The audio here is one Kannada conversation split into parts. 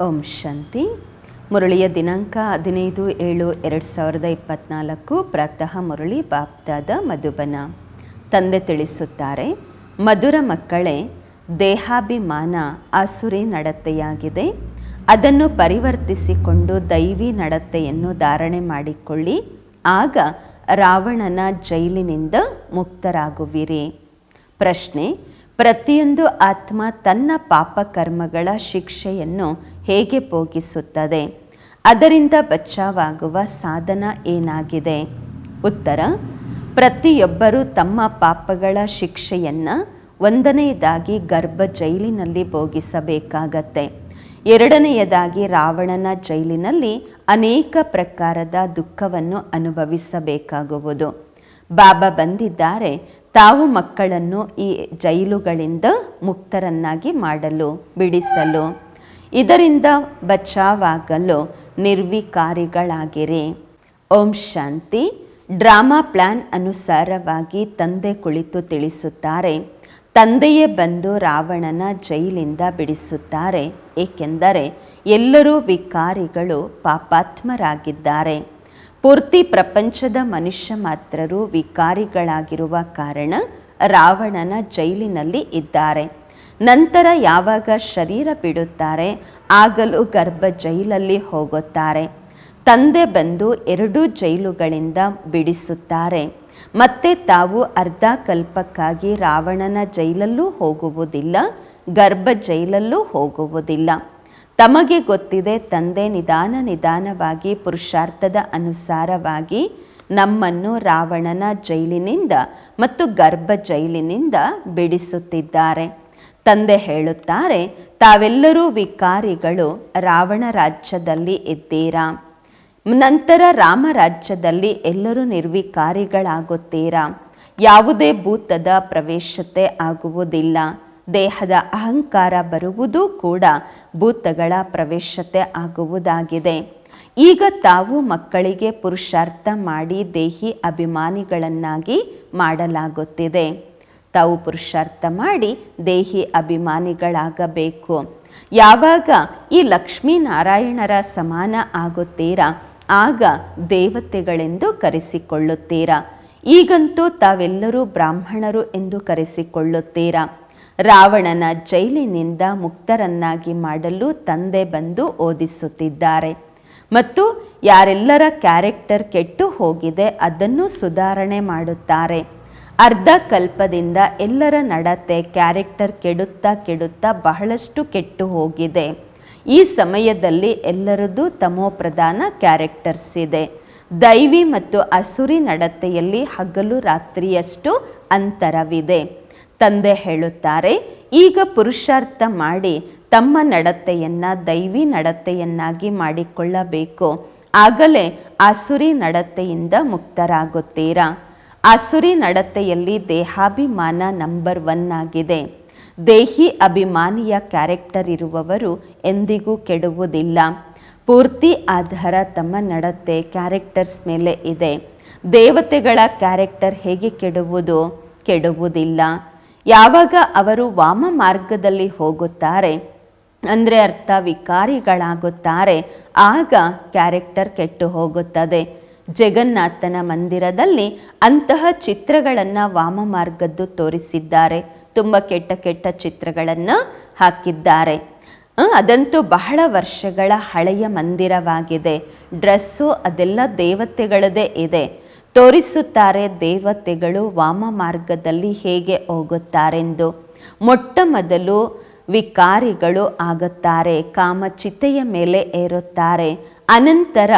ಓಂ ಶಾಂತಿ. ಮುರಳಿಯ ದಿನಾಂಕ ಹದಿನೈದು ಏಳು ಎರಡು ಸಾವಿರದ ಇಪ್ಪತ್ನಾಲ್ಕು, ಪ್ರಾತಃ ಮುರಳಿ ಬಾಪ್ದಾದ ಮಧುಬನ. ತಂದೆ ತಿಳಿಸುತ್ತಾರೆ, ಮಧುರ ಮಕ್ಕಳೇ, ದೇಹಾಭಿಮಾನ ಆಸುರಿ ನಡತೆಯಾಗಿದೆ. ಅದನ್ನು ಪರಿವರ್ತಿಸಿಕೊಂಡು ದೈವಿ ನಡತೆಯನ್ನು ಧಾರಣೆ ಮಾಡಿಕೊಳ್ಳಿ. ಆಗ ರಾವಣನ ಜೈಲಿನಿಂದ ಮುಕ್ತರಾಗುವಿರಿ. ಪ್ರಶ್ನೆ, ಪ್ರತಿಯೊಂದು ಆತ್ಮ ತನ್ನ ಪಾಪಕರ್ಮಗಳ ಶಿಕ್ಷೆಯನ್ನು ಹೇಗೆ ಭೋಗಿಸುತ್ತದೆ? ಅದರಿಂದ ಬಚಾವಾಗುವ ಸಾಧನ ಏನಾಗಿದೆ? ಉತ್ತರ, ಪ್ರತಿಯೊಬ್ಬರೂ ತಮ್ಮ ಪಾಪಗಳ ಶಿಕ್ಷೆಯನ್ನು ಒಂದನೆಯದಾಗಿ ಗರ್ಭ ಜೈಲಿನಲ್ಲಿ ಭೋಗಿಸಬೇಕಾಗತ್ತೆ. ಎರಡನೆಯದಾಗಿ ರಾವಣನ ಜೈಲಿನಲ್ಲಿ ಅನೇಕ ಪ್ರಕಾರದ ದುಃಖವನ್ನು ಅನುಭವಿಸಬೇಕಾಗುವುದು. ಬಾಬಾ ಬಂದಿದ್ದಾರೆ, ತಾವು ಮಕ್ಕಳನ್ನು ಈ ಜೈಲುಗಳಿಂದ ಮುಕ್ತರನ್ನಾಗಿ ಮಾಡಲು, ಬಿಡಿಸಲು. ಇದರಿಂದ ಬಚಾವಾಗಲು ನಿರ್ವಿಕಾರಿಗಳಾಗಿರಿ. ಓಂ ಶಾಂತಿ. ಡ್ರಾಮಾ ಪ್ಲಾನ್ ಅನುಸಾರವಾಗಿ ತಂದೆ ಕುಳಿತು ತಿಳಿಸುತ್ತಾರೆ. ತಂದೆಯೇ ಬಂದು ರಾವಣನ ಜೈಲಿಂದ ಬಿಡಿಸುತ್ತಾರೆ. ಏಕೆಂದರೆ ಎಲ್ಲರೂ ವಿಕಾರಿಗಳು ಪಾಪಾತ್ಮರಾಗಿದ್ದಾರೆ. ಪೂರ್ತಿ ಪ್ರಪಂಚದ ಮನುಷ್ಯ ಮಾತ್ರರು ವಿಕಾರಿಗಳಾಗಿರುವ ಕಾರಣ ರಾವಣನ ಜೈಲಿನಲ್ಲಿ ಇದ್ದಾರೆ. ನಂತರ ಯಾವಾಗ ಶರೀರ ಬಿಡುತ್ತಾರೆ? ಆಗಲೂ ಗರ್ಭ ಜೈಲಲ್ಲಿ ಹೋಗುತ್ತಾರೆ. ತಂದೆ ಬಂದು ಎರಡೂ ಜೈಲುಗಳಿಂದ ಬಿಡಿಸುತ್ತಾರೆ. ಮತ್ತೆ ತಾವು ಅರ್ಧ ಕಲ್ಪಕ್ಕಾಗಿ ರಾವಣನ ಜೈಲಲ್ಲೂ ಹೋಗುವುದಿಲ್ಲ, ಗರ್ಭ ಜೈಲಲ್ಲೂ ಹೋಗುವುದಿಲ್ಲ. ತಮಗೆ ಗೊತ್ತಿದೆ, ತಂದೆ ನಿಧಾನ ನಿಧಾನವಾಗಿ ಪುರುಷಾರ್ಥದ ಅನುಸಾರವಾಗಿ ನಮ್ಮನ್ನು ರಾವಣನ ಜೈಲಿನಿಂದ ಮತ್ತು ಗರ್ಭ ಜೈಲಿನಿಂದ ಬಿಡಿಸುತ್ತಿದ್ದಾರೆ. ತಂದೆ ಹೇಳುತ್ತಾರೆ, ತಾವೆಲ್ಲರೂ ವಿಕಾರಿಗಳು, ರಾವಣ ರಾಜ್ಯದಲ್ಲಿ ಇದ್ದೀರಾ? ನಂತರ ರಾಮ ರಾಜ್ಯದಲ್ಲಿ ಎಲ್ಲರೂ ನಿರ್ವಿಕಾರಿಗಳಾಗುತ್ತೀರಾ? ಯಾವುದೇ ಭೂತದ ಪ್ರವೇಶತೆ ಆಗುವುದಿಲ್ಲ. ದೇಹದ ಅಹಂಕಾರ ಬರುವುದೂ ಕೂಡ ಭೂತಗಳ ಪ್ರವೇಶತೆ ಆಗುವುದಾಗಿದೆ. ಈಗ ತಾವು ಮಕ್ಕಳಿಗೆ ಪುರುಷಾರ್ಥ ಮಾಡಿ ದೇಹಿ ಅಭಿಮಾನಿಗಳನ್ನಾಗಿ ಮಾಡಲಾಗುತ್ತಿದೆ. ತಾವು ಪುರುಷಾರ್ಥ ಮಾಡಿ ದೇಹಿ ಅಭಿಮಾನಿಗಳಾಗಬೇಕು. ಯಾವಾಗ ಈ ಲಕ್ಷ್ಮೀನಾರಾಯಣರ ಸಮಾನ ಆಗುತ್ತೀರಾ? ಆಗ ದೇವತೆಗಳೆಂದು ಕರೆಸಿಕೊಳ್ಳುತ್ತೀರಾ? ಈಗಂತೂ ತಾವೆಲ್ಲರೂ ಬ್ರಾಹ್ಮಣರು ಎಂದು ಕರೆಸಿಕೊಳ್ಳುತ್ತೀರಾ? ರಾವಣನ ಜೈಲಿನಿಂದ ಮುಕ್ತರನ್ನಾಗಿ ಮಾಡಲು ತಂದೆ ಬಂದು ಓದಿಸುತ್ತಿದ್ದಾರೆ. ಮತ್ತು ಯಾರೆಲ್ಲರ ಕ್ಯಾರೆಕ್ಟರ್ ಕೆಟ್ಟು ಹೋಗಿದೆ ಅದನ್ನು ಸುಧಾರಣೆ ಮಾಡುತ್ತಾರೆ. ಅರ್ಧ ಕಲ್ಪದಿಂದ ಎಲ್ಲರ ನಡತೆ, ಕ್ಯಾರೆಕ್ಟರ್ ಕೆಡುತ್ತಾ ಕೆಡುತ್ತಾ ಬಹಳಷ್ಟು ಕೆಟ್ಟು ಹೋಗಿದೆ. ಈ ಸಮಯದಲ್ಲಿ ಎಲ್ಲರದ್ದು ತಮೋಪ್ರಧಾನ ಕ್ಯಾರೆಕ್ಟರ್ಸ್ ಇದೆ. ದೈವಿ ಮತ್ತು ಅಸುರಿ ನಡತೆಯಲ್ಲಿ ಹಗಲು ರಾತ್ರಿಯಷ್ಟು ಅಂತರವಿದೆ. ತಂದೆ ಹೇಳುತ್ತಾರೆ, ಈಗ ಪುರುಷಾರ್ಥ ಮಾಡಿ ತಮ್ಮ ನಡತೆಯನ್ನು ದೈವಿ ನಡತೆಯನ್ನಾಗಿ ಮಾಡಿಕೊಳ್ಳಬೇಕು. ಆಗಲೇ ಅಸುರಿ ನಡತೆಯಿಂದ ಮುಕ್ತರಾಗುತ್ತೀರಾ? ಆಸುರಿ ನಡತೆಯಲ್ಲಿ ದೇಹಾಭಿಮಾನ ನಂಬರ್ ಒನ್ ಆಗಿದೆ. ದೇಹಿ ಅಭಿಮಾನಿಯ ಕ್ಯಾರೆಕ್ಟರ್ ಇರುವವರು ಎಂದಿಗೂ ಕೆಡುವುದಿಲ್ಲ. ಪೂರ್ತಿ ಆಧಾರ ತಮ್ಮ ನಡತೆ, ಕ್ಯಾರೆಕ್ಟರ್ಸ್ ಮೇಲೆ ಇದೆ. ದೇವತೆಗಳ ಕ್ಯಾರೆಕ್ಟರ್ ಹೇಗೆ ಕೆಡುವುದು? ಕೆಡುವುದಿಲ್ಲ. ಯಾವಾಗ ಅವರು ವಾಮ ಮಾರ್ಗದಲ್ಲಿ ಹೋಗುತ್ತಾರೆ? ಅಂದರೆ ಅರ್ಥ ವಿಕಾರಿಗಳಾಗುತ್ತಾರೆ. ಆಗ ಕ್ಯಾರೆಕ್ಟರ್ ಕೆಟ್ಟು ಹೋಗುತ್ತದೆ. ಜಗನ್ನಾಥನ ಮಂದಿರದಲ್ಲಿ ಅಂತಹ ಚಿತ್ರಗಳನ್ನು ವಾಮ ಮಾರ್ಗದ್ದು ತೋರಿಸಿದ್ದಾರೆ. ತುಂಬ ಕೆಟ್ಟ ಕೆಟ್ಟ ಚಿತ್ರಗಳನ್ನು ಹಾಕಿದ್ದಾರೆ. ಅದಂತೂ ಬಹಳ ವರ್ಷಗಳ ಹಳೆಯ ಮಂದಿರವಾಗಿದೆ. ಡ್ರೆಸ್ಸು ಅದೆಲ್ಲ ದೇವತೆಗಳದೇ ಇದೆ. ತೋರಿಸುತ್ತಾರೆ ದೇವತೆಗಳು ವಾಮ ಮಾರ್ಗದಲ್ಲಿ ಹೇಗೆ ಹೋಗುತ್ತಾರೆಂದು. ಮೊಟ್ಟ ಮೊದಲು ವಿಕಾರಿಗಳು ಆಗುತ್ತಾರೆ, ಕಾಮಚಿತೆಯ ಮೇಲೆ ಏರುತ್ತಾರೆ. ಅನಂತರ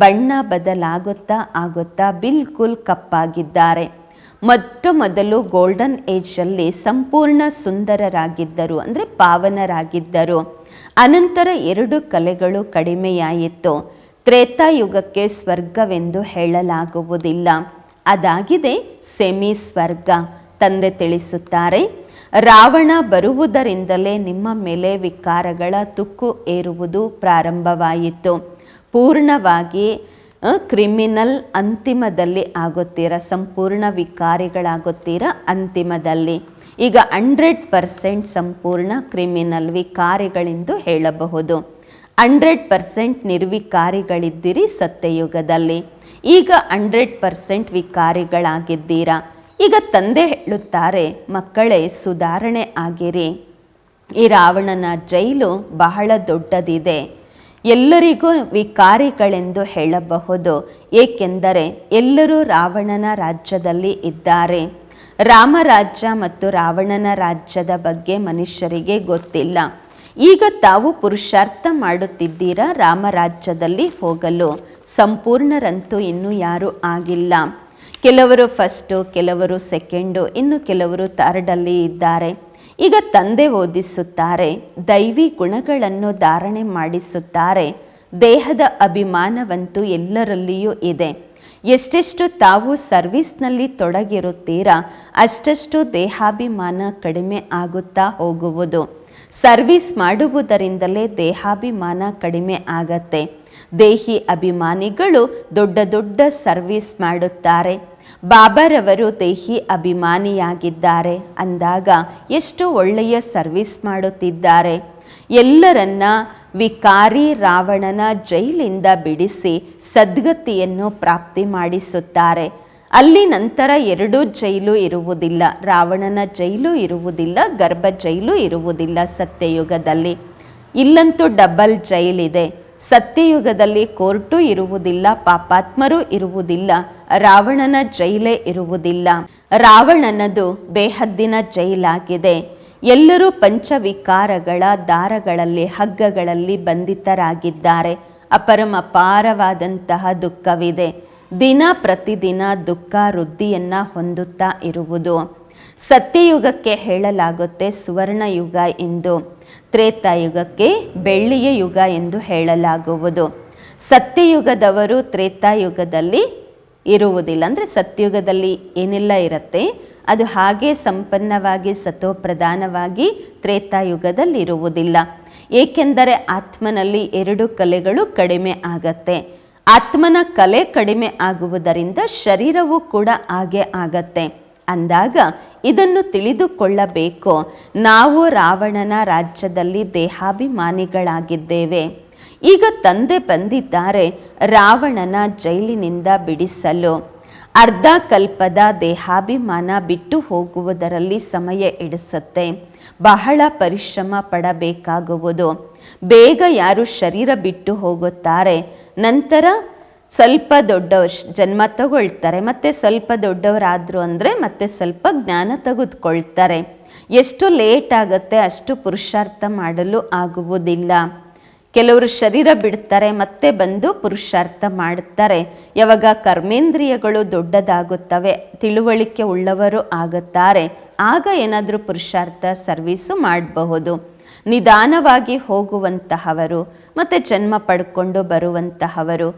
ಬಣ್ಣ ಬದಲಾಗುತ್ತಾ ಆಗುತ್ತಾ ಬಿಲ್ಕುಲ್ ಕಪ್ಪಾಗಿದ್ದಾರೆ. ಮೊಟ್ಟ ಮೊದಲು ಗೋಲ್ಡನ್ ಏಜಲ್ಲಿ ಸಂಪೂರ್ಣ ಸುಂದರರಾಗಿದ್ದರು, ಅಂದರೆ ಪಾವನರಾಗಿದ್ದರು. ಅನಂತರ ಎರಡು ಕಲೆಗಳು ಕಡಿಮೆಯಾಯಿತು. ತ್ರೇತಾಯುಗಕ್ಕೆ ಸ್ವರ್ಗವೆಂದು ಹೇಳಲಾಗುವುದಿಲ್ಲ. ಅದಾಗಿದೆ ಸೆಮಿ ಸ್ವರ್ಗ ತಂದೆ ತಿಳಿಸುತ್ತಾರೆ, ರಾವಣ ಬರುವುದರಿಂದಲೇ ನಿಮ್ಮ ಮೇಲೆ ವಿಕಾರಗಳ ತುಕ್ಕು ಏರುವುದು ಪ್ರಾರಂಭವಾಯಿತು. ಪೂರ್ಣವಾಗಿ ಕ್ರಿಮಿನಲ್ ಅಂತಿಮದಲ್ಲಿ ಆಗುತ್ತೀರ? ಸಂಪೂರ್ಣ ವಿಕಾರಿಗಳಾಗುತ್ತೀರ ಅಂತಿಮದಲ್ಲಿ? ಈಗ ಹಂಡ್ರೆಡ್ ಪರ್ಸೆಂಟ್ ಸಂಪೂರ್ಣ ಕ್ರಿಮಿನಲ್ ವಿಕಾರಿಗಳೆಂದು ಹೇಳಬಹುದು. ಹಂಡ್ರೆಡ್ ಪರ್ಸೆಂಟ್ ನಿರ್ವಿಕಾರಿಗಳಿದ್ದೀರಿ ಸತ್ಯಯುಗದಲ್ಲಿ. ಈಗ ಹಂಡ್ರೆಡ್ ಪರ್ಸೆಂಟ್ ವಿಕಾರಿಗಳಾಗಿದ್ದೀರಾ? ಈಗ ತಂದೆ ಹೇಳುತ್ತಾರೆ, ಮಕ್ಕಳೇ, ಸುಧಾರಣೆ ಆಗಿರಿ. ಈ ರಾವಣನ ಜೈಲು ಬಹಳ ದೊಡ್ಡದಿದೆ. ಎಲ್ಲರಿಗೂ ವಿಕಾರಿಗಳೆಂದು ಹೇಳಬಹುದು. ಏಕೆಂದರೆ ಎಲ್ಲರೂ ರಾವಣನ ರಾಜ್ಯದಲ್ಲಿ ಇದ್ದಾರೆ. ರಾಮರಾಜ್ಯ ಮತ್ತು ರಾವಣನ ರಾಜ್ಯದ ಬಗ್ಗೆ ಮನುಷ್ಯರಿಗೆ ಗೊತ್ತಿಲ್ಲ. ಈಗ ತಾವು ಪುರುಷಾರ್ಥ ಮಾಡುತ್ತಿದ್ದೀರಾ ರಾಮರಾಜ್ಯದಲ್ಲಿ ಹೋಗಲು? ಸಂಪೂರ್ಣರಂತೂ ಇನ್ನೂ ಯಾರೂ ಆಗಿಲ್ಲ. ಕೆಲವರು ಫಸ್ಟು ಕೆಲವರು ಸೆಕೆಂಡು ಇನ್ನು ಕೆಲವರು ಥರ್ಡಲ್ಲಿ ಇದ್ದಾರೆ. ಈಗ ತಂದೆ ಓದಿಸುತ್ತಾರೆ, ದೈವಿ ಗುಣಗಳನ್ನು ಧಾರಣೆ ಮಾಡಿಸುತ್ತಾರೆ, ದೇಹದ ಅಭಿಮಾನವಂತೂ ಎಲ್ಲರಲ್ಲಿಯೂ ಇದೆ. ಎಷ್ಟೆಷ್ಟು ತಾವು ಸರ್ವಿಸ್ನಲ್ಲಿ ತೊಡಗಿರುತ್ತೀರಾ, ಅಷ್ಟಷ್ಟು ದೇಹಾಭಿಮಾನ ಕಡಿಮೆ ಆಗುತ್ತಾ ಹೋಗುವುದು. ಸರ್ವಿಸ್ ಮಾಡುವುದರಿಂದಲೇ ದೇಹಾಭಿಮಾನ ಕಡಿಮೆ ಆಗತ್ತೆ. ದೇಹಿ ಅಭಿಮಾನಿಗಳು ದೊಡ್ಡ ದೊಡ್ಡ ಸರ್ವಿಸ್ ಮಾಡುತ್ತಾರೆ. ಬಾಬಾರವರು ದೇಹಿ ಅಭಿಮಾನಿಯಾಗಿದ್ದಾರೆ. ಅಂದಾಗ ಎಷ್ಟು ಒಳ್ಳೆಯ ಸರ್ವಿಸ್ ಮಾಡುತ್ತಿದ್ದಾರೆ. ಎಲ್ಲರನ್ನ ವಿಕಾರಿ ರಾವಣನ ಜೈಲಿಂದ ಬಿಡಿಸಿ ಸದ್ಗತಿಯನ್ನು ಪ್ರಾಪ್ತಿ ಮಾಡಿಸುತ್ತಾರೆ. ಅಲ್ಲಿ ನಂತರ ಎರಡೂ ಜೈಲು ಇರುವುದಿಲ್ಲ. ರಾವಣನ ಜೈಲು ಇರುವುದಿಲ್ಲ, ಗರ್ಭ ಜೈಲು ಇರುವುದಿಲ್ಲ ಸತ್ಯಯುಗದಲ್ಲಿ. ಇಲ್ಲಂತೂ ಡಬಲ್ ಜೈಲಿದೆ. ಸತ್ಯಯುಗದಲ್ಲಿ ಕೋರ್ಟು ಇರುವುದಿಲ್ಲ, ಪಾಪಾತ್ಮರು ಇರುವುದಿಲ್ಲ, ರಾವಣನ ಜೈಲೇ ಇರುವುದಿಲ್ಲ. ರಾವಣನದು ಬೇಹದ್ದಿನ ಜೈಲಾಗಿದೆ. ಎಲ್ಲರೂ ಪಂಚವಿಕಾರಗಳ ದಾರಗಳಲ್ಲಿ, ಹಗ್ಗಗಳಲ್ಲಿ ಬಂಧಿತರಾಗಿದ್ದಾರೆ. ಅಪರಮಪಾರವಾದಂತಹ ದುಃಖವಿದೆ. ದಿನ ಪ್ರತಿದಿನ ದುಃಖ ವೃದ್ಧಿಯನ್ನ ಹೊಂದುತ್ತಾ ಇರುವುದು. ಸತ್ಯಯುಗಕ್ಕೆ ಹೇಳಲಾಗುತ್ತೆ ಸುವರ್ಣಯುಗ ಎಂದು ತ್ರೇತಾಯುಗಕ್ಕೆ ಬೆಳ್ಳಿಯ ಯುಗ ಎಂದು ಹೇಳಲಾಗುವುದು. ಸತ್ಯಯುಗದವರು ತ್ರೇತಾಯುಗದಲ್ಲಿ ಇರುವುದಿಲ್ಲ. ಅಂದರೆ ಸತ್ಯಯುಗದಲ್ಲಿ ಏನೆಲ್ಲ ಇರುತ್ತೆ? ಅದು ಹಾಗೆ ಸಂಪನ್ನವಾಗಿ ಸತೋಪ್ರಧಾನವಾಗಿ ತ್ರೇತಾಯುಗದಲ್ಲಿ ಇರುವುದಿಲ್ಲ. ಏಕೆಂದರೆ ಆತ್ಮನಲ್ಲಿ ಎರಡು ಕಲೆಗಳು ಕಡಿಮೆ ಆಗತ್ತೆ. ಆತ್ಮನ ಕಲೆ ಕಡಿಮೆ ಆಗುವುದರಿಂದ ಶರೀರವು ಕೂಡ ಹಾಗೆ ಆಗತ್ತೆ. ಅಂದಾಗ ಇದನ್ನು ತಿಳಿದುಕೊಳ್ಳಬೇಕು. ನಾವು ರಾವಣನ ರಾಜ್ಯದಲ್ಲಿ ದೇಹಾಭಿಮಾನಿಗಳಾಗಿದ್ದೇವೆ. ಈಗ ತಂದೆ ಬಂದಿದ್ದಾರೆ, ರಾವಣನ ಜೈಲಿನಿಂದ ಬಿಡಿಸಲು. ಅರ್ಧ ಕಲ್ಪದ ದೇಹಾಭಿಮಾನ ಬಿಟ್ಟು ಹೋಗುವುದರಲ್ಲಿ ಸಮಯ ಇಡಿಸುತ್ತೆ ಬಹಳ ಪರಿಶ್ರಮ ಪಡಬೇಕಾಗುವುದು. ಬೇಗ ಯಾರು ಶರೀರ ಬಿಟ್ಟು ಹೋಗುತ್ತಾರೆ, ನಂತರ ಸ್ವಲ್ಪ ದೊಡ್ಡವ್ರ ಜನ್ಮ ತಗೊಳ್ತಾರೆ, ಮತ್ತು ಸ್ವಲ್ಪ ದೊಡ್ಡವರಾದರು ಅಂದರೆ ಮತ್ತೆ ಸ್ವಲ್ಪ ಜ್ಞಾನ ತೆಗೆದುಕೊಳ್ತಾರೆ. ಎಷ್ಟು ಲೇಟ್ ಆಗುತ್ತೆ ಅಷ್ಟು ಪುರುಷಾರ್ಥ ಮಾಡಲು ಆಗುವುದಿಲ್ಲ. ಕೆಲವರು ಶರೀರ ಬಿಡ್ತಾರೆ, ಮತ್ತೆ ಬಂದು ಪುರುಷಾರ್ಥ ಮಾಡುತ್ತಾರೆ ಯಾವಾಗ ಕರ್ಮೇಂದ್ರಿಯಗಳು ದೊಡ್ಡದಾಗುತ್ತವೆ, ತಿಳುವಳಿಕೆ ಉಳ್ಳವರು ಆಗುತ್ತಾರೆ. ಆಗ ಏನಾದರೂ ಪುರುಷಾರ್ಥ ಸರ್ವೀಸು ಮಾಡಬಹುದು. ನಿಧಾನವಾಗಿ ಹೋಗುವಂತಹವರು, ಮತ್ತು ಜನ್ಮ ಪಡ್ಕೊಂಡು ಬರುವಂತಹವರು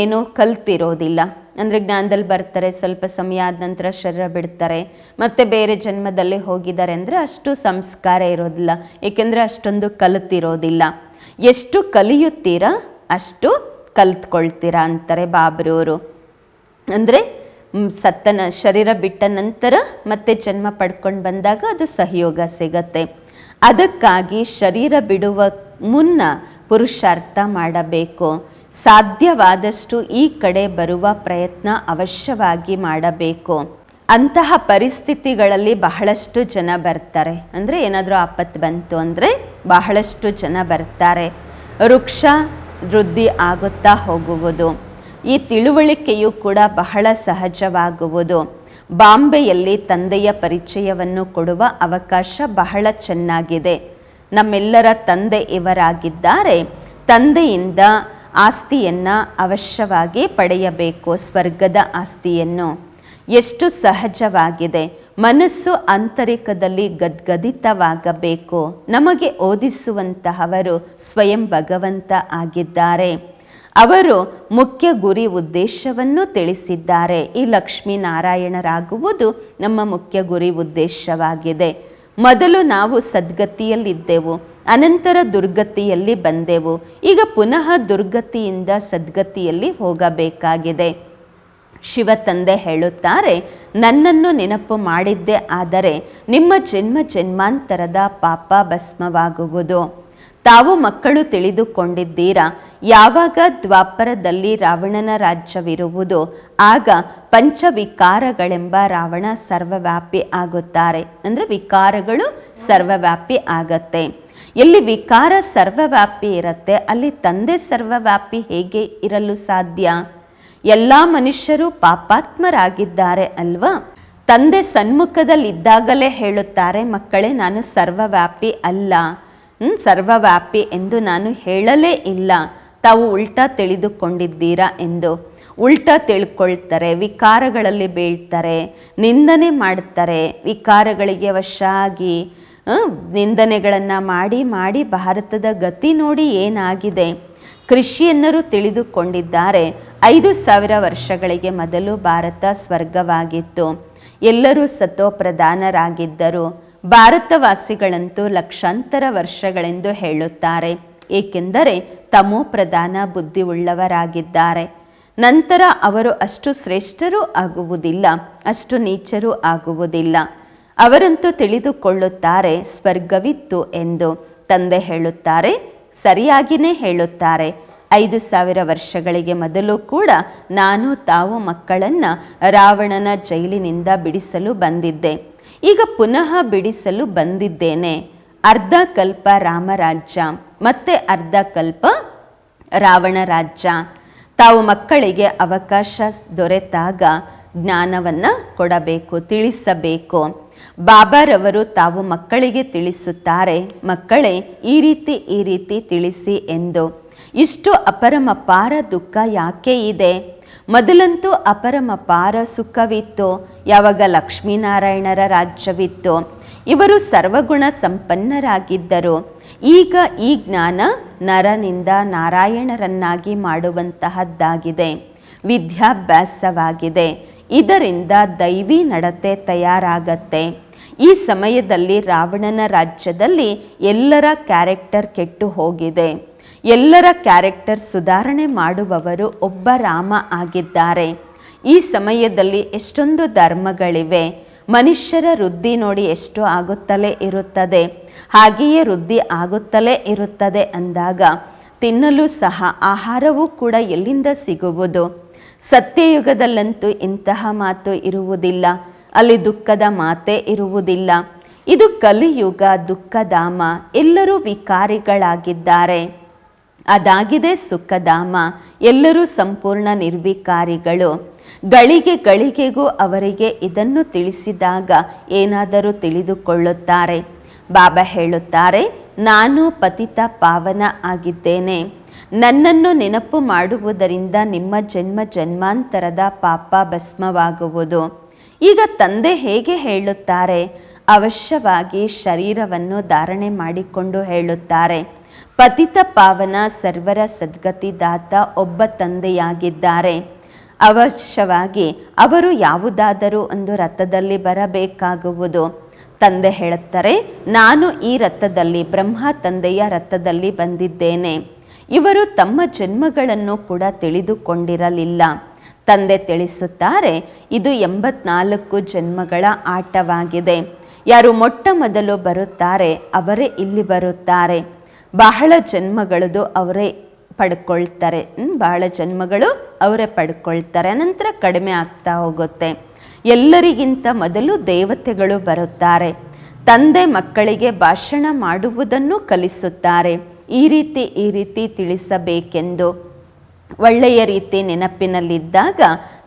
ಏನೂ ಕಲ್ತಿರೋದಿಲ್ಲ. ಅಂದರೆ ಜ್ಞಾನದಲ್ಲಿ ಬರ್ತಾರೆ, ಸ್ವಲ್ಪ ಸಮಯ ಆದ ನಂತರ ಶರೀರ ಬಿಡ್ತಾರೆ, ಮತ್ತೆ ಬೇರೆ ಜನ್ಮದಲ್ಲಿ ಹೋಗಿದ್ದಾರೆ ಅಂದರೆ ಅಷ್ಟು ಸಂಸ್ಕಾರ ಇರೋದಿಲ್ಲ. ಏಕೆಂದರೆ ಅಷ್ಟೊಂದು ಕಲಿತಿರೋದಿಲ್ಲ. ಎಷ್ಟು ಕಲಿಯುತ್ತೀರಾ, ಅಷ್ಟು ಕಲ್ತ್ಕೊಳ್ತೀರಾ ಅಂತಾರೆ ಬಾಬ್ರವರು ಅಂದರೆ ಸತ್ತನ, ಶರೀರ ಬಿಟ್ಟ ನಂತರ ಮತ್ತೆ ಜನ್ಮ ಪಡ್ಕೊಂಡು ಬಂದಾಗ ಅದು ಸಹಯೋಗ ಸಿಗತ್ತೆ. ಅದಕ್ಕಾಗಿ ಶರೀರ ಬಿಡುವ ಮುನ್ನ ಪುರುಷಾರ್ಥ ಮಾಡಬೇಕು. ಸಾಧ್ಯವಾದಷ್ಟು ಈ ಕಡೆ ಬರುವ ಪ್ರಯತ್ನ ಅವಶ್ಯವಾಗಿ ಮಾಡಬೇಕು. ಅಂತಹ ಪರಿಸ್ಥಿತಿಗಳಲ್ಲಿ ಬಹಳಷ್ಟು ಜನ ಬರ್ತಾರೆ. ಅಂದರೆ ಏನಾದರೂ ಆಪತ್ತು ಬಂತು ಅಂದರೆ ಬಹಳಷ್ಟು ಜನ ಬರ್ತಾರೆ. ವೃಕ್ಷ ವೃದ್ಧಿ ಆಗುತ್ತಾ ಹೋಗುವುದು. ಈ ತಿಳುವಳಿಕೆಯು ಕೂಡ ಬಹಳ ಸಹಜವಾಗುವುದು. ಬಾಂಬೆಯಲ್ಲಿ ತಂದೆಯ ಪರಿಚಯವನ್ನು ಕೊಡುವ ಅವಕಾಶ ಬಹಳ ಚೆನ್ನಾಗಿದೆ. ನಮ್ಮೆಲ್ಲರ ತಂದೆ ಇವರಾಗಿದ್ದಾರೆ. ತಂದೆಯಿಂದ ಆಸ್ತಿಯನ್ನು ಅವಶ್ಯವಾಗಿ ಪಡೆಯಬೇಕು, ಸ್ವರ್ಗದ ಆಸ್ತಿಯನ್ನು. ಎಷ್ಟು ಸಹಜವಾಗಿದೆ. ಮನಸ್ಸು ಆಂತರಿಕದಲ್ಲಿ ಗದ್ಗದಿತವಾಗಬೇಕು. ನಮಗೆ ಓದಿಸುವಂತಹವರು ಸ್ವಯಂ ಭಗವಂತ ಆಗಿದ್ದಾರೆ. ಅವರು ಮುಖ್ಯ ಗುರಿ ಉದ್ದೇಶವನ್ನು ತಿಳಿಸಿದ್ದಾರೆ. ಈ ಲಕ್ಷ್ಮೀನಾರಾಯಣರಾಗುವುದು ನಮ್ಮ ಮುಖ್ಯ ಗುರಿ ಉದ್ದೇಶವಾಗಿದೆ. ಮೊದಲು ನಾವು ಸದ್ಗತಿಯಲ್ಲಿದ್ದೆವು. ಅನಂತರ ದುರ್ಗತಿಯಲ್ಲಿ ಬಂದೆವು. ಈಗ ಪುನಃ ದುರ್ಗತಿಯಿಂದ ಸದ್ಗತಿಯಲ್ಲಿ ಹೋಗಬೇಕಾಗಿದೆ. ಶಿವ ತಂದೆ ಹೇಳುತ್ತಾರೆ, ನನ್ನನ್ನು ನೆನಪು ಮಾಡಿದ್ದೆ, ಆದರೆ ನಿಮ್ಮ ಜನ್ಮ ಜನ್ಮಾಂತರದ ಪಾಪ ಭಸ್ಮವಾಗುವುದು. ತಾವು ಮಕ್ಕಳು ತಿಳಿದುಕೊಂಡಿದ್ದೀರಾ? ಯಾವಾಗ ದ್ವಾಪರದಲ್ಲಿ ರಾವಣನ ರಾಜ್ಯವಿರುವುದು? ಆಗ ಪಂಚವಿಕಾರಗಳೆಂಬ ರಾವಣ ಸರ್ವವ್ಯಾಪಿ ಆಗುತ್ತಾರೆ. ಅಂದರೆ ವಿಕಾರಗಳು ಸರ್ವವ್ಯಾಪಿ ಆಗತ್ತೆ. ಎಲ್ಲಿ ವಿಕಾರ ಸರ್ವವ್ಯಾಪಿ ಇರುತ್ತೆ, ಅಲ್ಲಿ ತಂದೆ ಸರ್ವವ್ಯಾಪಿ ಹೇಗೆ ಇರಲು ಸಾಧ್ಯ? ಎಲ್ಲ ಮನುಷ್ಯರು ಪಾಪಾತ್ಮರಾಗಿದ್ದಾರೆ ಅಲ್ವಾ? ತಂದೆ ಸನ್ಮುಖದಲ್ಲಿದ್ದಾಗಲೇ ಹೇಳುತ್ತಾರೆ, ಮಕ್ಕಳೇ ನಾನು ಸರ್ವವ್ಯಾಪಿ ಅಲ್ಲ. ಸರ್ವವ್ಯಾಪಿ ಎಂದು ನಾನು ಹೇಳಲೇ ಇಲ್ಲ. ತಾವು ಉಲ್ಟಾ ತಿಳಿದುಕೊಂಡಿದ್ದೀರಾ ಎಂದು. ಉಲ್ಟಾ ತಿಳ್ಕೊಳ್ತಾರೆ, ವಿಕಾರಗಳಲ್ಲಿ ಬೀಳ್ತಾರೆ, ನಿಂದನೆ ಮಾಡ್ತಾರೆ, ವಿಕಾರಗಳಿಗೆ ವಶ ಆಗಿ ನಿಂದನೆಗಳನ್ನು ಮಾಡಿ ಮಾಡಿ ಭಾರತದ ಗತಿ ನೋಡಿ ಏನಾಗಿದೆ? ಕೃಷಿಯನ್ನರು ತಿಳಿದುಕೊಂಡಿದ್ದಾರೆ. ಐದು ಸಾವಿರ ವರ್ಷಗಳಿಗೆ ಮೊದಲು ಭಾರತ ಸ್ವರ್ಗವಾಗಿತ್ತು. ಎಲ್ಲರೂ ಸತೋಪ್ರಧಾನರಾಗಿದ್ದರು ಭಾರತವಾಸಿಗಳಂತೂ ಲಕ್ಷಾಂತರ ವರ್ಷಗಳೆಂದು ಹೇಳುತ್ತಾರೆ. ಏಕೆಂದರೆ ತಮೋ ಪ್ರಧಾನ ಬುದ್ಧಿ ಉಳ್ಳವರಾಗಿದ್ದಾರೆ ನಂತರ ಅವರು ಅಷ್ಟು ಶ್ರೇಷ್ಠರೂ ಆಗುವುದಿಲ್ಲ, ಅಷ್ಟು ನೀಚರೂ ಆಗುವುದಿಲ್ಲ. ಅವರಂತೂ ತಿಳಿದುಕೊಳ್ಳುತ್ತಾರೆ, ಸ್ವರ್ಗವಿತ್ತು ಎಂದು ತಂದೆ ಹೇಳುತ್ತಾರೆ ಸರಿಯಾಗಿಯೇ ಹೇಳುತ್ತಾರೆ. ಐದು ಸಾವಿರ ವರ್ಷಗಳಿಗೆ ಮೊದಲು ಕೂಡ ನಾನು ತಾವು ಮಕ್ಕಳನ್ನು ರಾವಣನ ಜೈಲಿನಿಂದ ಬಿಡಿಸಲು ಬಂದಿದ್ದೆ. ಈಗ ಪುನಃ ಬಿಡಿಸಲು ಬಂದಿದ್ದೇನೆ. ಅರ್ಧ ಕಲ್ಪ ರಾಮರಾಜ್ಯ, ಮತ್ತೆ ಅರ್ಧ ಕಲ್ಪ ರಾವಣ ರಾಜ್ಯ. ತಾವು ಮಕ್ಕಳಿಗೆ ಅವಕಾಶ ದೊರೆತಾಗ ಜ್ಞಾನವನ್ನು ಕೊಡಬೇಕು, ತಿಳಿಸಬೇಕು. ಬಾಬಾರವರು ತಾವು ಮಕ್ಕಳಿಗೆ ತಿಳಿಸುತ್ತಾರೆ, ಮಕ್ಕಳೇ ಈ ರೀತಿ ಈ ರೀತಿ ತಿಳಿಸಿ ಎಂದು. ಇಷ್ಟು ಅಪರಮಪಾರ ದುಃಖ ಯಾಕೆ ಇದೆ? ಮೊದಲಂತೂ ಅಪರಮಪಾರ ಸುಖವಿತ್ತು, ಯಾವಾಗ ಲಕ್ಷ್ಮೀನಾರಾಯಣರ ರಾಜ್ಯವಿತ್ತು. ಇವರು ಸರ್ವಗುಣ ಸಂಪನ್ನರಾಗಿದ್ದರು. ಈಗ ಈ ಜ್ಞಾನ ನರನಿಂದ ನಾರಾಯಣರನ್ನಾಗಿ ಮಾಡುವಂತಹದ್ದಾಗಿದೆ. ವಿದ್ಯಾಭ್ಯಾಸವಾಗಿದೆ. ಇದರಿಂದ ದೈವಿ ನಡತೆ ತಯಾರಾಗತ್ತೆ. ಈ ಸಮಯದಲ್ಲಿ ರಾವಣನ ರಾಜ್ಯದಲ್ಲಿ ಎಲ್ಲರ ಕ್ಯಾರೆಕ್ಟರ್ ಕೆಟ್ಟು ಹೋಗಿದೆ. ಎಲ್ಲರ ಕ್ಯಾರೆಕ್ಟರ್ ಸುಧಾರಣೆ ಮಾಡುವವರು ಒಬ್ಬ ರಾಮ ಆಗಿದ್ದಾರೆ. ಈ ಸಮಯದಲ್ಲಿ ಎಷ್ಟೊಂದು ಧರ್ಮಗಳಿವೆ. ಮನುಷ್ಯರ ವೃದ್ಧಿ ನೋಡಿ ಎಷ್ಟು ಆಗುತ್ತಲೇ ಇರುತ್ತದೆ. ಹಾಗೆಯೇ ವೃದ್ಧಿ ಆಗುತ್ತಲೇ ಇರುತ್ತದೆ ಅಂದಾಗ ತಿನ್ನಲು ಸಹ ಆಹಾರವೂ ಕೂಡ ಎಲ್ಲಿಂದ ಸಿಗುವುದು? ಸತ್ಯಯುಗದಲ್ಲಂತೂ ಇಂತಹ ಮಾತು ಇರುವುದಿಲ್ಲ. ಅಲ್ಲಿ ದುಃಖದ ಮಾತೇ ಇರುವುದಿಲ್ಲ. ಇದು ಕಲಿಯುಗ ದುಃಖಧಾಮ, ಎಲ್ಲರೂ ವಿಕಾರಿಗಳಾಗಿದ್ದಾರೆ. ಅದಾಗಿದೆ ಸುಖಧಾಮ, ಎಲ್ಲರೂ ಸಂಪೂರ್ಣ ನಿರ್ವಿಕಾರಿಗಳು. ಗಳಿಗೆ ಗಳಿಗೆಗೂ ಅವರಿಗೆ ಇದನ್ನು ತಿಳಿಸಿದಾಗ ಏನಾದರೂ ತಿಳಿದುಕೊಳ್ಳುತ್ತಾರೆ. ಬಾಬಾ ಹೇಳುತ್ತಾರೆ, ನಾನು ಪತಿತ ಪಾವನ ಆಗಿದ್ದೇನೆ. ನನ್ನನ್ನು ನೆನಪು ಮಾಡುವುದರಿಂದ ನಿಮ್ಮ ಜನ್ಮ ಜನ್ಮಾಂತರದ ಪಾಪ ಭಸ್ಮವಾಗುವುದು. ಈಗ ತಂದೆ ಹೇಗೆ ಹೇಳುತ್ತಾರೆ? ಅವಶ್ಯವಾಗಿ ಶರೀರವನ್ನು ಧಾರಣೆ ಮಾಡಿಕೊಂಡು ಹೇಳುತ್ತಾರೆ. ಪತಿತ ಪಾವನ ಸರ್ವರ ಸದ್ಗತಿದಾತ ಒಬ್ಬ ತಂದೆಯಾಗಿದ್ದಾರೆ. ಅವಶ್ಯವಾಗಿ ಅವರು ಯಾವುದಾದರೂ ಒಂದು ರಥದಲ್ಲಿ ಬರಬೇಕಾಗುವುದು. ತಂದೆ ಹೇಳುತ್ತಾರೆ, ನಾನು ಈ ರಥದಲ್ಲಿ ಬ್ರಹ್ಮ ತಂದೆಯ ರಥದಲ್ಲಿ ಬಂದಿದ್ದೇನೆ. ಇವರು ತಮ್ಮ ಜನ್ಮಗಳನ್ನು ಕೂಡ ತಿಳಿದುಕೊಂಡಿರಲಿಲ್ಲ. ತಂದೆ ತಿಳಿಸುತ್ತಾರೆ, ಇದು ಎಂಬತ್ನಾಲ್ಕು ಜನ್ಮಗಳ ಆಟವಾಗಿದೆ. ಯಾರು ಮೊಟ್ಟ ಮೊದಲು ಬರುತ್ತಾರೆ, ಅವರೇ ಇಲ್ಲಿ ಬರುತ್ತಾರೆ. ಬಹಳ ಜನ್ಮಗಳದು ಅವರೇ ಪಡ್ಕೊಳ್ತಾರೆ. ಬಹಳ ಜನ್ಮಗಳು ಅವರೇ ಪಡ್ಕೊಳ್ತಾರೆ. ನಂತರ ಕಡಿಮೆ ಆಗ್ತಾ ಹೋಗುತ್ತೆ. ಎಲ್ಲರಿಗಿಂತ ಮೊದಲು ದೇವತೆಗಳು ಬರುತ್ತಾರೆ. ತಂದೆ ಮಕ್ಕಳಿಗೆ ಭಾಷಣ ಮಾಡುವುದನ್ನು ಕಲಿಸುತ್ತಾರೆ. ಈ ರೀತಿ ಈ ರೀತಿ ತಿಳಿಸಬೇಕೆಂದು ಒಳ್ಳೆಯ ರೀತಿ ನೆನಪಿನಲ್ಲಿದ್ದಾಗ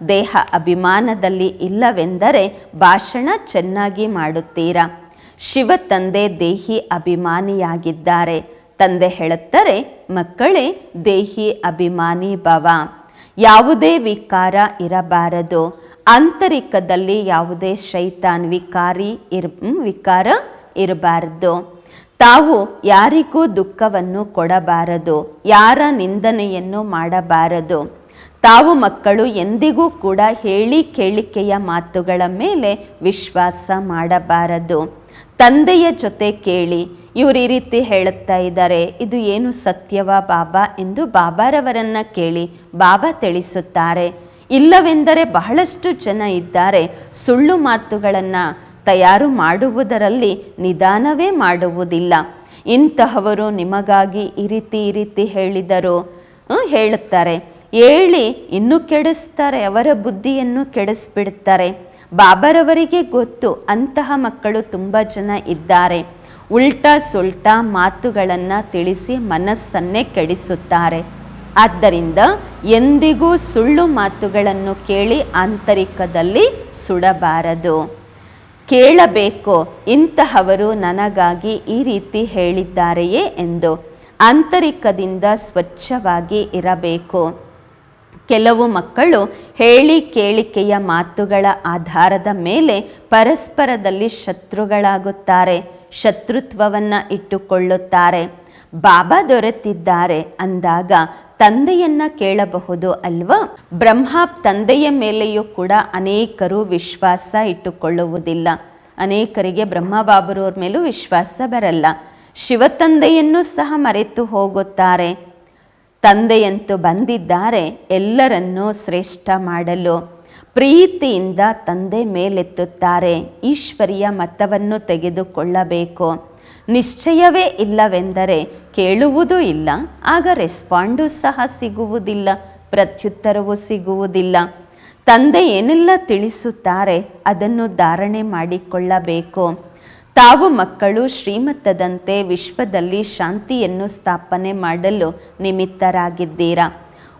ದೇಹ ಅಭಿಮಾನದಲ್ಲಿ ಇಲ್ಲವೆಂದರೆ ಭಾಷಣ ಚೆನ್ನಾಗಿ ಮಾಡುತ್ತೀರಾ? ಶಿವ ತಂದೆ ದೇಹಿ ಅಭಿಮಾನಿಯಾಗಿದ್ದಾರೆ. ತಂದೆ ಹೇಳುತ್ತಾರೆ, ಮಕ್ಕಳೇ, ದೇಹಿ ಅಭಿಮಾನಿ ಭವ. ಯಾವುದೇ ವಿಕಾರ ಇರಬಾರದು. ಆಂತರಿಕದಲ್ಲಿ ಯಾವುದೇ ಶೈತಾನ್ ವಿಕಾರಿ ಇರ್ ವಿಕಾರ ಇರಬಾರದು. ತಾವು ಯಾರಿಗೂ ದುಃಖವನ್ನು ಕೊಡಬಾರದು, ಯಾರ ನಿಂದನೆಯನ್ನು ಮಾಡಬಾರದು. ತಾವು ಮಕ್ಕಳು ಎಂದಿಗೂ ಕೂಡ ಹೇಳಿ ಕೇಳಿಕೆಯ ಮಾತುಗಳ ಮೇಲೆ ವಿಶ್ವಾಸ ಮಾಡಬಾರದು. ತಂದೆಯ ಜೊತೆ ಕೇಳಿ, ಇವರು ಈ ರೀತಿ ಹೇಳುತ್ತಾ ಇದ್ದಾರೆ, ಇದು ಏನು ಸತ್ಯವಾ ಬಾಬಾ ಎಂದು ಬಾಬಾರವರನ್ನ ಕೇಳಿ ಬಾಬಾ ತಿಳಿಸುತ್ತಾರೆ. ಇಲ್ಲವೆಂದರೆ ಬಹಳಷ್ಟು ಜನ ಇದ್ದಾರೆ, ಸುಳ್ಳು ಮಾತುಗಳನ್ನು ತಯಾರು ಮಾಡುವುದರಲ್ಲಿ ನಿಧಾನವೇ ಮಾಡುವುದಿಲ್ಲ. ಇಂತಹವರು ನಿಮಗಾಗಿ ಈ ರೀತಿ ಈ ರೀತಿ ಹೇಳಿದರು ಹೇಳುತ್ತಾರೆ ಹೇಳಿ ಇನ್ನೂ ಕೆಡಿಸ್ತಾರೆ, ಅವರ ಬುದ್ಧಿಯನ್ನು ಕೆಡಿಸ್ಬಿಡ್ತಾರೆ. ಬಾಬರವರಿಗೆ ಗೊತ್ತು, ಅಂತಹ ಮಕ್ಕಳು ತುಂಬ ಜನ ಇದ್ದಾರೆ. ಉಲ್ಟಾ ಸುಲ್ಟಾ ಮಾತುಗಳನ್ನು ತಿಳಿಸಿ ಮನಸ್ಸನ್ನೇ ಕೆಡಿಸುತ್ತಾರೆ. ಆದ್ದರಿಂದ ಎಂದಿಗೂ ಸುಳ್ಳು ಮಾತುಗಳನ್ನು ಕೇಳಿ ಆಂತರಿಕದಲ್ಲಿ ಸುಡಬಾರದು. ಕೇಳಬೇಕು. ಇಂತಹವರು ನನಗಾಗಿ ಈ ರೀತಿ ಹೇಳಿದ್ದಾರೆಯೇ ಎಂದು ಆಂತರಿಕದಿಂದ ಸ್ವಚ್ಛವಾಗಿ ಇರಬೇಕು. ಕೆಲವು ಮಕ್ಕಳು ಹೇಳಿ ಕೇಳಿಕೆಯ ಮಾತುಗಳ ಆಧಾರದ ಮೇಲೆ ಪರಸ್ಪರದಲ್ಲಿ ಶತ್ರುಗಳಾಗುತ್ತಾರೆ, ಶತ್ರುತ್ವವನ್ನು ಇಟ್ಟುಕೊಳ್ಳುತ್ತಾರೆ. ಬಾಬಾ ದೊರೆತಿದ್ದಾರೆ ಅಂದಾಗ ತಂದೆಯನ್ನ ಕೇಳಬಹುದು ಅಲ್ವಾ? ಬ್ರಹ್ಮ ತಂದೆಯ ಮೇಲೆಯೂ ಕೂಡ ಅನೇಕರು ವಿಶ್ವಾಸ ಇಟ್ಟುಕೊಳ್ಳುವುದಿಲ್ಲ. ಅನೇಕರಿಗೆ ಬ್ರಹ್ಮ ಬಾಬರವ್ರ ಮೇಲೂ ವಿಶ್ವಾಸ ಬರಲ್ಲ. ಶಿವ ತಂದೆಯನ್ನು ಸಹ ಮರೆತು ಹೋಗುತ್ತಾರೆ. ತಂದೆಯಂತೂ ಬಂದಿದ್ದಾರೆ, ಎಲ್ಲರನ್ನೂ ಶ್ರೇಷ್ಠ ಮಾಡಲು. ಪ್ರೀತಿಯಿಂದ ತಂದೆ ಮೇಲೆತ್ತುತ್ತಾರೆ. ಈಶ್ವರಿಯ ಮತವನ್ನು ತೆಗೆದುಕೊಳ್ಳಬೇಕು. ನಿಶ್ಚಯವೇ ಇಲ್ಲವೆಂದರೆ ಕೇಳುವುದೂ ಇಲ್ಲ, ಆಗ ರೆಸ್ಪಾಂಡು ಸಹ ಸಿಗುವುದಿಲ್ಲ, ಪ್ರತ್ಯುತ್ತರವೂ ಸಿಗುವುದಿಲ್ಲ. ತಂದೆ ಏನೆಲ್ಲ ತಿಳಿಸುತ್ತಾರೆ ಅದನ್ನು ಧಾರಣೆ ಮಾಡಿಕೊಳ್ಳಬೇಕು. ತಾವು ಮಕ್ಕಳು ಶ್ರೀಮತ್ತದಂತೆ ವಿಶ್ವದಲ್ಲಿ ಶಾಂತಿಯನ್ನು ಸ್ಥಾಪನೆ ಮಾಡಲು ನಿಮಿತ್ತರಾಗಿದ್ದೀರಾ?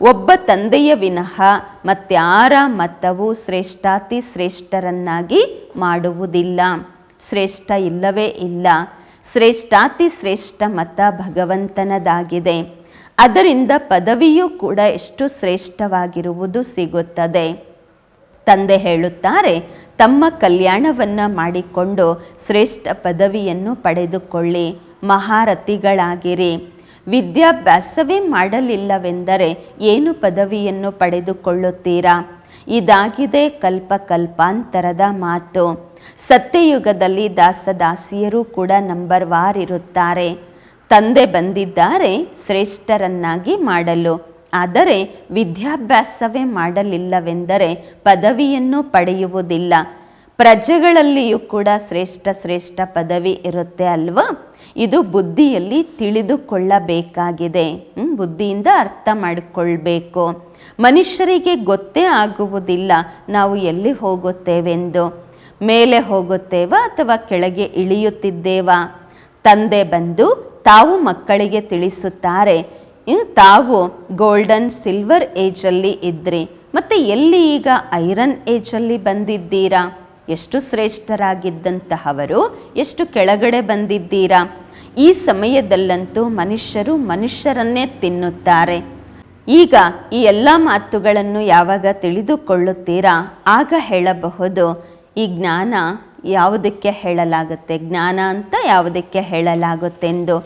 ಒಬ್ಬ ತಂದೆಯ ವಿನಃ ಮತ್ಯಾರ ಮತವು ಶ್ರೇಷ್ಠಾತಿ ಶ್ರೇಷ್ಠರನ್ನಾಗಿ ಮಾಡುವುದಿಲ್ಲ. ಶ್ರೇಷ್ಠ ಇಲ್ಲವೇ ಇಲ್ಲ. ಶ್ರೇಷ್ಠಾತಿ ಶ್ರೇಷ್ಠ ಮತ ಭಗವಂತನದಾಗಿದೆ. ಅದರಿಂದ ಪದವಿಯೂ ಕೂಡ ಎಷ್ಟು ಶ್ರೇಷ್ಠವಾಗಿರುವುದು ಸಿಗುತ್ತದೆ. ತಂದೆ ಹೇಳುತ್ತಾರೆ, ತಮ್ಮ ಕಲ್ಯಾಣವನ್ನ ಮಾಡಿಕೊಂಡು ಶ್ರೇಷ್ಠ ಪದವಿಯನ್ನು ಪಡೆದುಕೊಳ್ಳಿ, ಮಹಾರಥಿಗಳಾಗಿರಿ. ವಿದ್ಯಾಭ್ಯಾಸವೇ ಮಾಡಲಿಲ್ಲವೆಂದರೆ ಏನು ಪದವಿಯನ್ನು ಪಡೆದುಕೊಳ್ಳುತ್ತೀರಾ? ಇದಾಗಿದೆ ಕಲ್ಪ ಕಲ್ಪಾಂತರದ ಮಾತು. ಸತ್ಯಯುಗದಲ್ಲಿ ದಾಸದಾಸಿಯರು ಕೂಡ ನಂಬರ್ ವಾರ್ ಇರುತ್ತಾರೆ ತಂದೆ ಬಂದಿದ್ದಾರೆ, ಶ್ರೇಷ್ಠರನ್ನಾಗಿ ಮಾಡಲು. ಆದರೆ ವಿದ್ಯಾಭ್ಯಾಸವೇ ಮಾಡಲಿಲ್ಲವೆಂದರೆ ಪದವಿಯನ್ನು ಪಡೆಯುವುದಿಲ್ಲ. ಪ್ರಜೆಗಳಲ್ಲಿಯೂ ಕೂಡ ಶ್ರೇಷ್ಠ ಶ್ರೇಷ್ಠ ಪದವಿ ಇರುತ್ತೆ ಅಲ್ವಾ? ಇದು ಬುದ್ಧಿಯಲ್ಲಿ ತಿಳಿದುಕೊಳ್ಳಬೇಕಾಗಿದೆ. ಬುದ್ಧಿಯಿಂದ ಅರ್ಥ ಮಾಡಿಕೊಳ್ಬೇಕು. ಮನುಷ್ಯರಿಗೆ ಗೊತ್ತೇ ಆಗುವುದಿಲ್ಲ ನಾವು ಎಲ್ಲಿ ಹೋಗುತ್ತೇವೆಂದು. ಮೇಲೆ ಹೋಗುತ್ತೇವಾ ಅಥವಾ ಕೆಳಗೆ ಇಳಿಯುತ್ತಿದ್ದೇವಾ? ತಂದೆ ಬಂದು ತಾವು ಮಕ್ಕಳಿಗೆ ತಿಳಿಸುತ್ತಾರೆ ತಾವು ಗೋಲ್ಡನ್ ಸಿಲ್ವರ್ ಏಜಲ್ಲಿ ಇದ್ರಿ, ಮತ್ತು ಎಲ್ಲಿ ಈಗ ಐರನ್ ಏಜಲ್ಲಿ ಬಂದಿದ್ದೀರಾ? ಎಷ್ಟು ಶ್ರೇಷ್ಠರಾಗಿದ್ದಂತಹವರು ಎಷ್ಟು ಕೆಳಗಡೆ ಬಂದಿದ್ದೀರಾ? ಈ ಸಮಯದಲ್ಲಂತೂ ಮನುಷ್ಯರು ಮನುಷ್ಯರನ್ನೇ ತಿನ್ನುತ್ತಾರೆ. ಈಗ ಈ ಎಲ್ಲ ಮಾತುಗಳನ್ನು ಯಾವಾಗ ತಿಳಿದುಕೊಳ್ಳುತ್ತೀರಾ? ಆಗ ಹೇಳಬಹುದು ಈ ಜ್ಞಾನ ಯಾವುದಕ್ಕೆ ಹೇಳಲಾಗುತ್ತೆ? ಜ್ಞಾನ ಅಂತ ಯಾವುದಕ್ಕೆ ಹೇಳಲಾಗುತ್ತೆಂದು?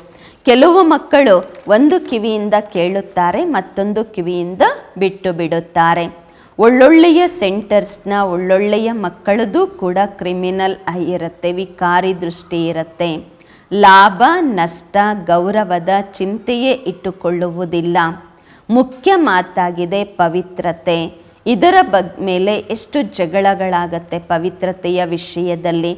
ಕೆಲವು ಮಕ್ಕಳು ಒಂದು ಕಿವಿಯಿಂದ ಕೇಳುತ್ತಾರೆ, ಮತ್ತೊಂದು ಕಿವಿಯಿಂದ ಬಿಟ್ಟು ಬಿಡುತ್ತಾರೆ. ಒಳ್ಳೊಳ್ಳೆಯ ಸೆಂಟರ್ಸ್ನ ಒಳ್ಳೊಳ್ಳೆಯ ಮಕ್ಕಳದು ಕೂಡ ಕ್ರಿಮಿನಲ್ ಇರುತ್ತೆ ವಿಕಾರಿ ದೃಷ್ಟಿ ಇರುತ್ತೆ. ಲಾಭ, ನಷ್ಟ, ಗೌರವದ ಚಿಂತೆಯೇ ಇಟ್ಟುಕೊಳ್ಳುವುದಿಲ್ಲ. ಮುಖ್ಯ ಮಾತಾಗಿದೆ ಪವಿತ್ರತೆ. ಇದರ ಬಗ್ ಮೇಲೆ ಎಷ್ಟು ಜಗಳಗಳಾಗತ್ತೆ ಪವಿತ್ರತೆಯ ವಿಷಯದಲ್ಲಿ.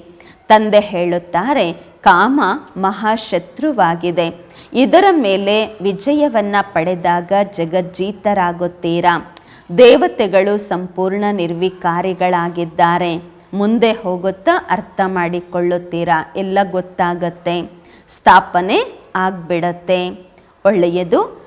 ತಂದೆ ಹೇಳುತ್ತಾರೆ, ಕಾಮ ಮಹಾಶತ್ರುವಾಗಿದೆ. ಇದರ ಮೇಲೆ ವಿಜಯವನ್ನ ಪಡೆದಾಗ ಜಗಜ್ಜೀತರಾಗುತ್ತೀರಾ? ದೇವತೆಗಳು ಸಂಪೂರ್ಣ ನಿರ್ವಿಕಾರಿಗಳಾಗಿದ್ದಾರೆ. ಮುಂದೆ ಹೋಗುತ್ತಾ ಅರ್ಥ ಮಾಡಿಕೊಳ್ಳುತ್ತೀರಾ? ಎಲ್ಲ ಗೊತ್ತಾಗತ್ತೆ. ಸ್ಥಾಪನೆ ಆಗ್ಬಿಡತ್ತೆ. ಒಳ್ಳೆಯದು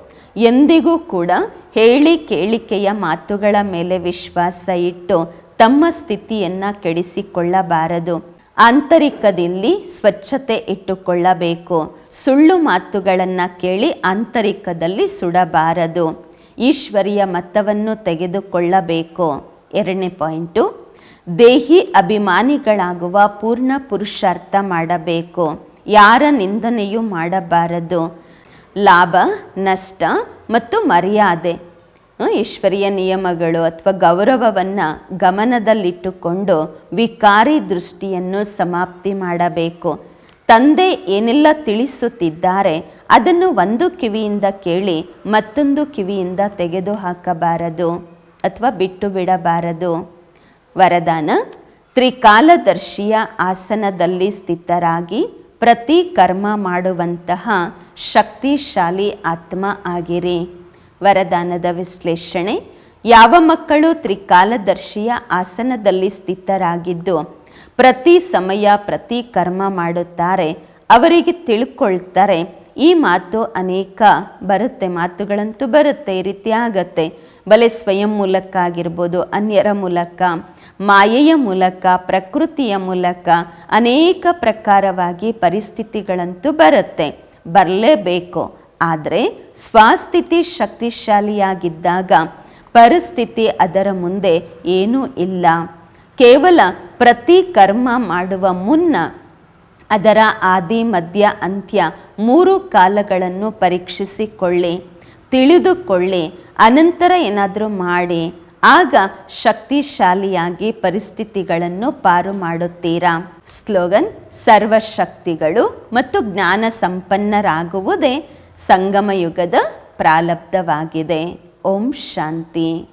ಎಂದಿಗೂ ಕೂಡ ಹೇಳಿ ಕೇಳಿಕೆಯ ಮಾತುಗಳ ಮೇಲೆ ವಿಶ್ವಾಸ ಇಟ್ಟು ತಮ್ಮ ಸ್ಥಿತಿಯನ್ನು ಕೆಡಿಸಿಕೊಳ್ಳಬಾರದು. ಆಂತರಿಕದಲ್ಲಿ ಸ್ವಚ್ಛತೆ ಇಟ್ಟುಕೊಳ್ಳಬೇಕು. ಸುಳ್ಳು ಮಾತುಗಳನ್ನು ಕೇಳಿ ಆಂತರಿಕದಲ್ಲಿ ಸುಡಬಾರದು. ಈಶ್ವರಿಯ ಮತವನ್ನು ತೆಗೆದುಕೊಳ್ಳಬೇಕು. ಎರಡನೇ ಪಾಯಿಂಟು, ದೇಹಿ ಅಭಿಮಾನಿಗಳಾಗುವ ಪೂರ್ಣ ಪುರುಷಾರ್ಥ ಮಾಡಬೇಕು. ಯಾರ ನಿಂದನೆಯೂ ಮಾಡಬಾರದು. ಲಾಭ, ನಷ್ಟ ಮತ್ತು ಮರ್ಯಾದೆ. ಈಶ್ವರೀಯ ನಿಯಮಗಳು ಅಥವಾ ಗೌರವವನ್ನು ಗಮನದಲ್ಲಿಟ್ಟುಕೊಂಡು ವಿಕಾರಿ ದೃಷ್ಟಿಯನ್ನು ಸಮಾಪ್ತಿ ಮಾಡಬೇಕು. ತಂದೆ ಏನೆಲ್ಲ ತಿಳಿಸುತ್ತಿದ್ದಾರೆ ಅದನ್ನು ಒಂದು ಕಿವಿಯಿಂದ ಕೇಳಿ ಮತ್ತೊಂದು ಕಿವಿಯಿಂದ ತೆಗೆದು ಹಾಕಬಾರದು ಅಥವಾ ಬಿಟ್ಟು ಬಿಡಬಾರದು. ವರದಾನ, ತ್ರಿಕಾಲದರ್ಶಿಯ ಆಸನದಲ್ಲಿ ಸ್ಥಿತರಾಗಿ ಪ್ರತಿ ಕರ್ಮ ಮಾಡುವಂತಹ ಶಕ್ತಿಶಾಲಿ ಆತ್ಮ ಆಗಿರಿ. ವರದಾನದ ವಿಶ್ಲೇಷಣೆ, ಯಾವ ಮಕ್ಕಳು ತ್ರಿಕಾಲದರ್ಶಿಯ ಆಸನದಲ್ಲಿ ಸ್ಥಿತರಾಗಿದ್ದು, ಪ್ರತಿ ಸಮಯ ಪ್ರತಿ ಕರ್ಮ ಮಾಡುತ್ತಾರೆ, ಅವರಿಗೆ ತಿಳ್ಕೊಳ್ತಾರೆ. ಈ ಮಾತು ಅನೇಕ ಬರುತ್ತೆ, ಮಾತುಗಳಂತೂ ಬರುತ್ತೆ, ಈ ರೀತಿ ಆಗತ್ತೆ. ಬಲೆ ಸ್ವಯಂ ಮೂಲಕ ಆಗಿರ್ಬೋದು, ಅನ್ಯರ ಮೂಲಕ, ಮಾಯೆಯ ಮೂಲಕ, ಪ್ರಕೃತಿಯ ಮೂಲಕ, ಅನೇಕ ಪ್ರಕಾರವಾಗಿ ಪರಿಸ್ಥಿತಿಗಳಂತೂ ಬರುತ್ತೆ. ಬರಲೇಬೇಕು. ಆದರೆ ಸ್ವಸ್ಥಿತಿ ಶಕ್ತಿಶಾಲಿಯಾಗಿದ್ದಾಗ ಪರಿಸ್ಥಿತಿ ಅದರ ಮುಂದೆ ಏನೂ ಇಲ್ಲ. ಕೇವಲ ಪ್ರತಿ ಕರ್ಮ ಮಾಡುವ ಮುನ್ನ ಅದರ ಆದಿ, ಮಧ್ಯ, ಅಂತ್ಯ ಮೂರು ಕಾಲಗಳನ್ನು ಪರೀಕ್ಷಿಸಿಕೊಳ್ಳಿ, ತಿಳಿದುಕೊಳ್ಳಿ, ಅನಂತರ ಏನಾದರೂ ಮಾಡಿ. ಆಗ ಶಕ್ತಿಶಾಲಿಯಾಗಿ ಪರಿಸ್ಥಿತಿಗಳನ್ನು ಪಾರು ಮಾಡುತ್ತೀರಾ? ಸ್ಲೋಗನ್ ಸರ್ವಶಕ್ತಿಗಳು ಮತ್ತು ಜ್ಞಾನ ಸಂಪನ್ನರಾಗುವುದೇ ಸಂಗಮಯುಗದ ಪ್ರಾಲಬ್ಧವಾಗಿದೆ. ಓಂ ಶಾಂತಿ.